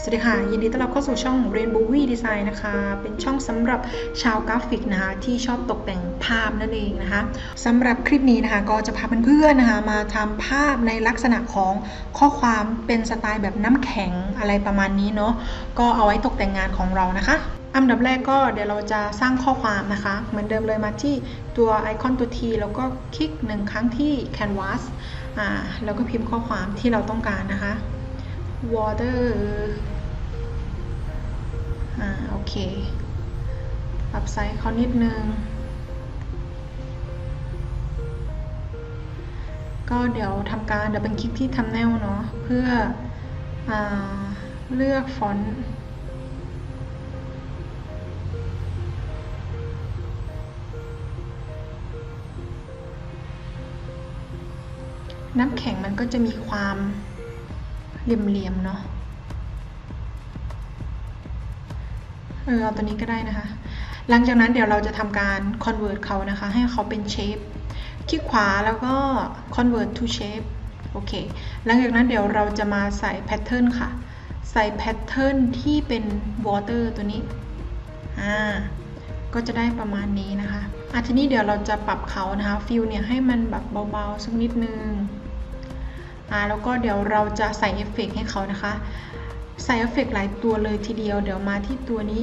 สวัสดีค่ะ ยินดีต้อนรับเข้าสู่ช่อง Rainbow V Design นะคะ เป็นช่องสำหรับชาวกราฟิกนะคะที่ชอบตกแต่งภาพนั่นเองนะคะสำหรับคลิปนี้นะคะก็จะพาเพื่อนๆนะคะมาทำภาพในลักษณะของข้อความเป็นสไตล์แบบน้ำแข็งอะไรประมาณนี้เนาะก็เอาไว้ตกแต่งงานของเรานะคะอันดับแรกก็เดี๋ยวเราจะสร้างข้อความนะคะ เหมือนเดิมเลยมาที่ตัวไอคอนตัว T แล้วก็คลิกหนึ่งครั้งที่ Canvas อ่าแล้วก็พิมพ์ข้อความที่เราต้องการนะคะ water อ่า โอเค ปรับไซส์เขานิดนึง ก็เดี๋ยวทำการเดี๋ยวเป็นคลิกที่ทำแนวเนาะ เพื่ออเลือกฟอนต์น้ำแข็งมันก็จะมีความ เหลี่ยมๆเนาะเออเอาตัวนี้ก็ได้นะคะ หลังจากนั้นเดี๋ยวเราจะทำการ convert เขานะคะ ให้เขาเป็น shape คลิกขวาแล้วก็ convert to shape โอเค หลังจากนั้นเดี๋ยวเราจะมาใส่ pattern ค่ะ ใส่ pattern ที่เป็น water ตัวนี้ อ่า ก็จะได้ประมาณนี้นะคะอะทีนี้เดี๋ยวเราจะปรับเขานะคะ ฟิลเนี่ยให้มันแบบเบาๆสักนิดนึง อ่าแล้วก็เดี๋ยวเราจะใส่เอฟเฟกให้เขานะคะ ใส่เอฟเฟกหลายตัวเลยทีเดียว เดี๋ยวมาที่ตัวนี้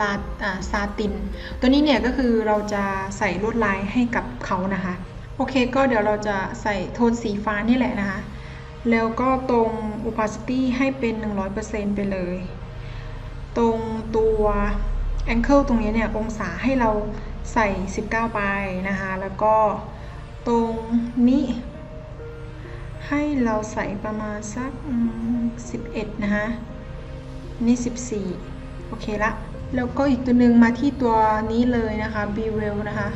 ลาอ่าซาติน ตัวนี้เนี่ยก็คือเราจะใส่ลวดลายให้กับเขานะคะ โอเคก็เดี๋ยวเราจะใส่โทนสีฟ้านี่แหละนะคะ แล้วก็ตรง opacity ให้เป็น 100%ไปเลย ตรงตัว angle ตรงนี้เนี่ยองศาให้เราใส่ 19 ไปนะคะ แล้วก็ตรงนี้ ให้เราใส่ประมาณสักอืม11นะคะนี่14โอเคละ แล้วก็อีกตัวหนึ่งมาที่ตัวนี้เลยนะคะ b w e l l นะคะ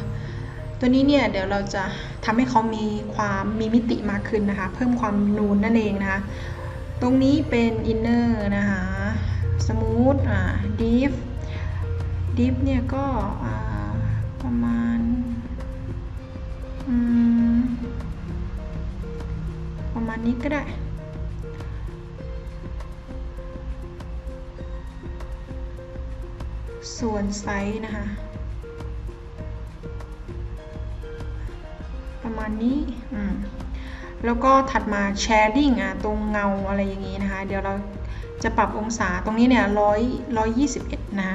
ตัวนี้เนี่ยเดี๋ยวเราจะทำให้เขามีความมีมิติมากขึ้นนะคะ เพิ่มความนูนนั่นเองนะคะ ตรงนี้เป็น inner นะคะ smooth อ่า deep deep เนี่ยก็ประมาณ อืม ประมาณนี้ก็ได้ ส่วนไซส์นะคะ ประมาณนี้อืมแล้วก็ถัดมา shading อะตรงเงาอะไรอย่างนี้นะคะ เดี๋ยวเราจะปรับองศาตรงนี้เนี่ยร้อยร้อยยี่สิบเอ็ดนะ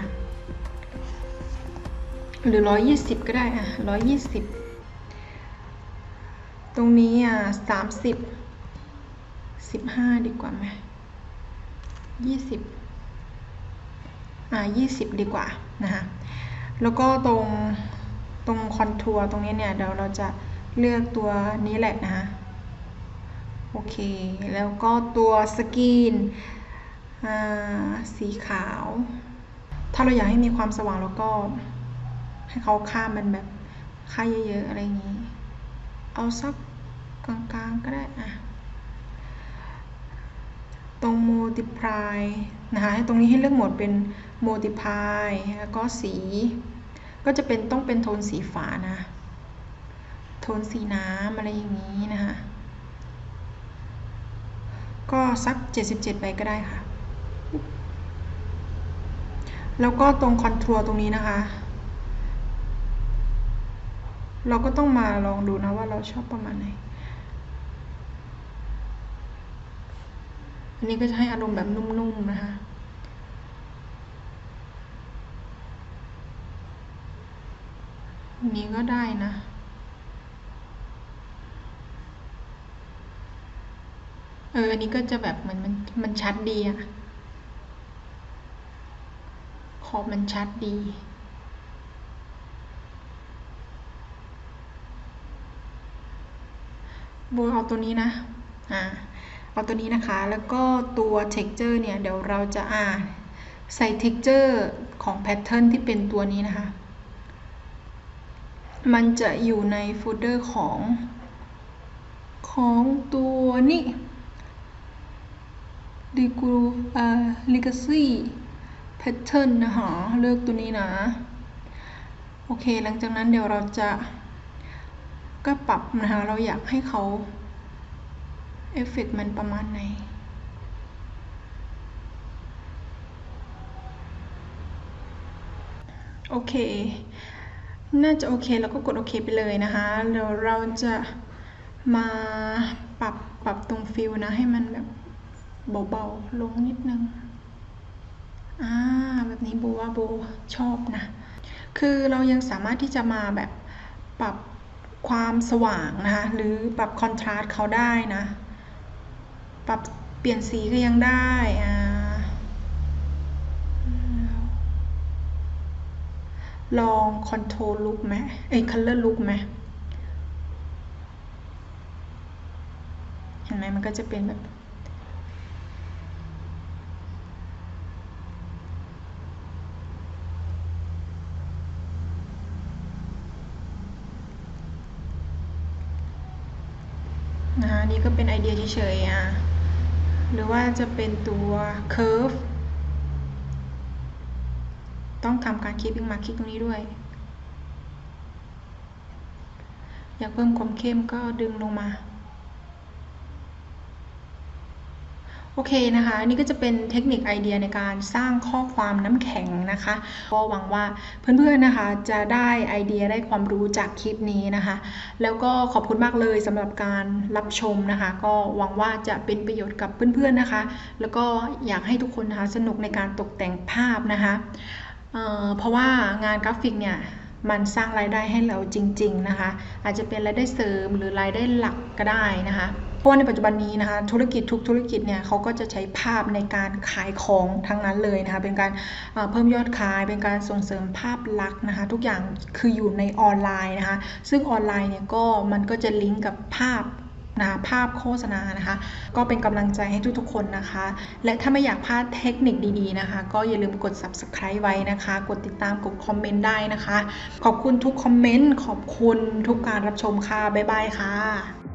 หรือร้อยยี่สิบก็ได้อะร้อยยี่สิบตรงนี้อะสามสิบ สิบห้าดีกว่าไหมยี่สิบอ่ายี่สิบดีกว่านะคะแล้วก็ตรงตรงคอนทัวร์ตรงนี้เนี่ยเดี๋ยวเราจะเลือกตัวนี้แหละนะคะโอเค แล้วก็ตัวสกรีนอ่าสีขาว ถ้าเราอยากให้มีความสว่างแล้วก็ ให้เขาค่ามันแบบค่าเยอะๆอะไรอย่างนี้ เอาสักกลางๆก็ได้อะ ตรง multiply นะคะตรงนี้ให้เลือกโหมดเป็น multiply แล้วก็สี ก็จะเป็นต้องเป็นโทนสีฟ้านะ โทนสีน้ำอะไรอย่างนี้นะคะก็สัก 77 ไปก็ได้ค่ะ แล้วก็ตรง contour ตรงนี้นะคะ เราก็ต้องมาลองดูนะว่าเราชอบประมาณไหน อันนี้ก็จะให้อารมณ์แบบนุ่มๆนะคะอันนี้ก็ได้นะ เออ อันนี้ก็จะแบบเหมือนมันมันชัดดีอะขอบมันชัดดีโบเอาตัวนี้นะ อ่า เอาตัวนี้นะคะ แล้วก็ตัว texture เนี่ย เดี๋ยวเราจะอ่าใส่ texture ของ pattern ที่เป็นตัวนี้นะคะ มันจะอยู่ในโฟลเดอร์ของ ของตัวนี้ d e g r u อ่า legacy pattern นะคะ เลือกตัวนี้นะ โอเค หลังจากนั้นเดี๋ยวเราจะก็ปรับนะคะ เราอยากให้เขา เอฟเฟกมันประมาณไหนโอเค น่าจะโอเคแล้วก็กดโอเคไปเลยนะคะ เดี๋ยวเราจะมาปรับปรับตรงฟิลนะ ให้มันแบบเบาๆลงนิดนึง อ่า แบบนี้โบว่าโบชอบนะ คือเรายังสามารถที่จะมาแบบปรับความสว่างนะคะ หรือปรับคอนทราสต์เขาได้นะ ปรับเปลี่ยนสีก็ยังได้อ่าลองคอนโทรลลุกไหมเอ้ยคัลเลอร์ลุกไหมเห็นไหมมันก็จะเป็นแบบนะคะนี่ก็เป็นไอเดียเฉยๆอะ หรือว่าจะเป็นตัว curve ต้องทำการ keeping mark คลิกตรงนี้ด้วย อยากเพิ่มความเข้มก็ดึงลงมา โอเคนะคะนี่ก็จะเป็นเทคนิคไอเดียในการสร้างข้อความน้ำแข็งนะคะ ก็หวังว่าเพื่อนๆนะคะจะได้ไอเดียได้ความรู้จากคลิปนี้นะคะ แล้วก็ขอบคุณมากเลยสำหรับการรับชมนะคะ ก็หวังว่าจะเป็นประโยชน์กับเพื่อนๆนะคะ แล้วก็อยากให้ทุกคนนะคะสนุกในการตกแต่งภาพนะคะเเพราะว่างานกราฟิกเนี่ยมันสร้างรายได้ให้เราจริง ๆนะคะ อาจจะเป็นรายได้เสริมหรือรายได้หลักก็ได้นะคะ ราะว่าในปัจจุบันนี้นะคะธุรกิจทุกธุรกิจเนี่ยเขาก็จะใช้ภาพในการขายของทั้งนั้นเลยนะคะเป็นการเพิ่มยอดขายเป็นการส่งเสริมภาพลักษณ์นะคะทุกอย่างคืออยู่ในออนไลน์นะคะซึ่งออนไลน์เนี่ยก็มันก็จะลิงก์กับภาพนะภาพโฆษณานะคะ ก็เป็นกำลังใจให้ทุกๆคนนะคะ และถ้าไม่อยากพลาดเทคนิคดีๆนะคะ ก็อย่าลืมกด subscribe ไว้นะคะ กดติดตามกดคอมเมนต์ได้นะคะ ขอบคุณทุกคอมเมนต์ขอบคุณทุกการรับชมค่ะ บ๊ายบายค่ะ